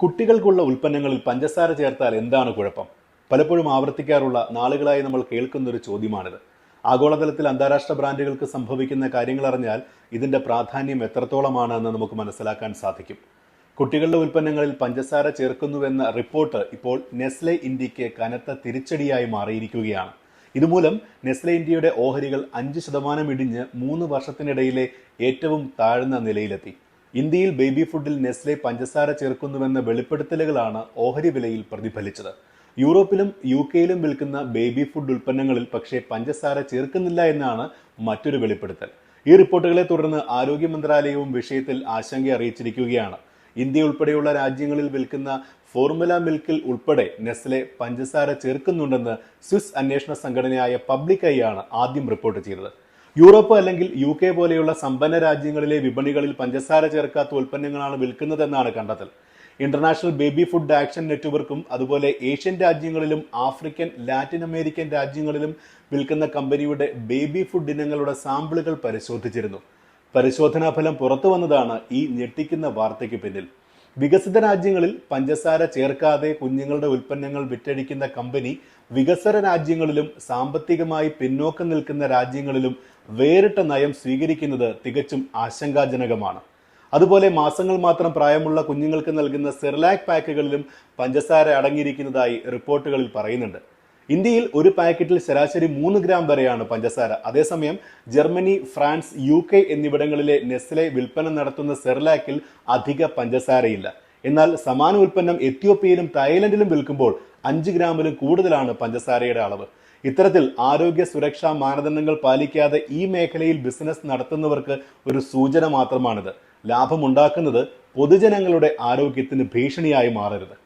കുട്ടികൾക്കുള്ള ഉൽപ്പന്നങ്ങളിൽ പഞ്ചസാര ചേർത്താൽ എന്താണ് കുഴപ്പം? പലപ്പോഴും ആവർത്തിക്കാറുള്ള നാളുകളായി നമ്മൾ കേൾക്കുന്ന ഒരു ചോദ്യമാണിത്. ആഗോളതലത്തിൽ അന്താരാഷ്ട്ര ബ്രാൻഡുകൾക്ക് സംഭവിക്കുന്ന കാര്യങ്ങൾ അറിഞ്ഞാൽ ഇതിന്റെ പ്രാധാന്യം എത്രത്തോളമാണ് എന്ന് നമുക്ക് മനസ്സിലാക്കാൻ സാധിക്കും. കുട്ടികളുടെ ഉൽപ്പന്നങ്ങളിൽ പഞ്ചസാര ചേർക്കുന്നുവെന്ന റിപ്പോർട്ട് ഇപ്പോൾ നെസ്ലെ ഇന്ത്യയ്ക്ക് കനത്ത തിരിച്ചടിയായി മാറിയിരിക്കുകയാണ്. ഇതുമൂലം നെസ്ലെ ഇന്ത്യയുടെ ഓഹരികൾ അഞ്ച് ശതമാനം ഇടിഞ്ഞ് മൂന്ന് വർഷത്തിനിടയിലെ ഏറ്റവും താഴ്ന്ന നിലയിലെത്തി. ഇന്ത്യയിൽ ബേബി ഫുഡിൽ നെസ്ലെ പഞ്ചസാര ചേർക്കുന്നുവെന്ന വെളിപ്പെടുത്തലുകളാണ് ഓഹരി വിലയിൽ പ്രതിഫലിച്ചത്. യൂറോപ്പിലും യു കെയിലും വിൽക്കുന്ന ബേബി ഫുഡ് ഉൽപ്പന്നങ്ങളിൽ പക്ഷേ പഞ്ചസാര ചേർക്കുന്നില്ല എന്നാണ് മറ്റൊരു വെളിപ്പെടുത്തൽ. ഈ റിപ്പോർട്ടുകളെ തുടർന്ന് ആരോഗ്യ മന്ത്രാലയവും വിഷയത്തിൽ ആശങ്ക അറിയിച്ചിരിക്കുകയാണ്. ഇന്ത്യ ഉൾപ്പെടെയുള്ള രാജ്യങ്ങളിൽ വിൽക്കുന്ന ഫോർമുല മിൽക്കിൽ ഉൾപ്പെടെ നെസ്ലെ പഞ്ചസാര ചേർക്കുന്നുണ്ടെന്ന് സ്വിസ് അന്വേഷണ സംഘടനയായ പബ്ലിക് ഐ ആണ് ആദ്യം റിപ്പോർട്ട് ചെയ്തത്. യൂറോപ്പ് അല്ലെങ്കിൽ യു കെ പോലെയുള്ള സമ്പന്ന രാജ്യങ്ങളിലെ വിപണികളിൽ പഞ്ചസാര ചേർക്കാത്ത ഉൽപ്പന്നങ്ങളാണ് വിൽക്കുന്നതെന്നാണ് കണ്ടെത്തൽ. ഇന്റർനാഷണൽ ബേബി ഫുഡ് ആക്ഷൻ നെറ്റ്വർക്കും അതുപോലെ ഏഷ്യൻ രാജ്യങ്ങളിലും ആഫ്രിക്കൻ ലാറ്റിൻ അമേരിക്കൻ രാജ്യങ്ങളിലും വിൽക്കുന്ന കമ്പനിയുടെ ബേബി ഫുഡ് ഇനങ്ങളുടെ സാമ്പിളുകൾ പരിശോധിച്ചിരുന്നു. പരിശോധനാ ഫലം പുറത്തു വന്നതാണ് ഈ ഞെട്ടിക്കുന്ന വാർത്തയ്ക്ക് പിന്നിൽ. വികസിത രാജ്യങ്ങളിൽ പഞ്ചസാര ചേർക്കാതെ കുഞ്ഞുങ്ങളുടെ ഉൽപ്പന്നങ്ങൾ വിറ്റഴിക്കുന്ന കമ്പനി വികസന രാജ്യങ്ങളിലും സാമ്പത്തികമായി പിന്നോക്കം നിൽക്കുന്ന രാജ്യങ്ങളിലും വേറിട്ട നയം സ്വീകരിക്കുന്നത് തികച്ചും ആശങ്കാജനകമാണ്. അതുപോലെ മാസങ്ങൾ മാത്രം പ്രായമുള്ള കുഞ്ഞുങ്ങൾക്ക് നൽകുന്ന സെർലാക് പാക്കുകളിലും പഞ്ചസാര അടങ്ങിയിരിക്കുന്നതായി റിപ്പോർട്ടുകളിൽ പറയുന്നുണ്ട്. ഇന്ത്യയിൽ ഒരു പാക്കറ്റിൽ ശരാശരി മൂന്ന് ഗ്രാം വരെയാണ് പഞ്ചസാര. അതേസമയം ജർമ്മനി ഫ്രാൻസ് യു കെ എന്നിവിടങ്ങളിലെ നെസ്ലെ വിൽപ്പന നടത്തുന്ന സെർലാക്കിൽ അധിക പഞ്ചസാരയില്ല. എന്നാൽ സമാന ഉൽപ്പന്നം എത്യോപ്യയിലും തായ്ലൻഡിലും വിൽക്കുമ്പോൾ അഞ്ച് ഗ്രാമിലും കൂടുതലാണ് പഞ്ചസാരയുടെ അളവ്. ഇത്തരത്തിൽ ആരോഗ്യ സുരക്ഷാ മാനദണ്ഡങ്ങൾ പാലിക്കാതെ ഈ മേഖലയിൽ ബിസിനസ് നടത്തുന്നവർക്ക് ഒരു സൂചന മാത്രമാണിത്. ലാഭമുണ്ടാക്കുന്നത് പൊതുജനങ്ങളുടെ ആരോഗ്യത്തിന് ഭീഷണിയായി മാറരുത്.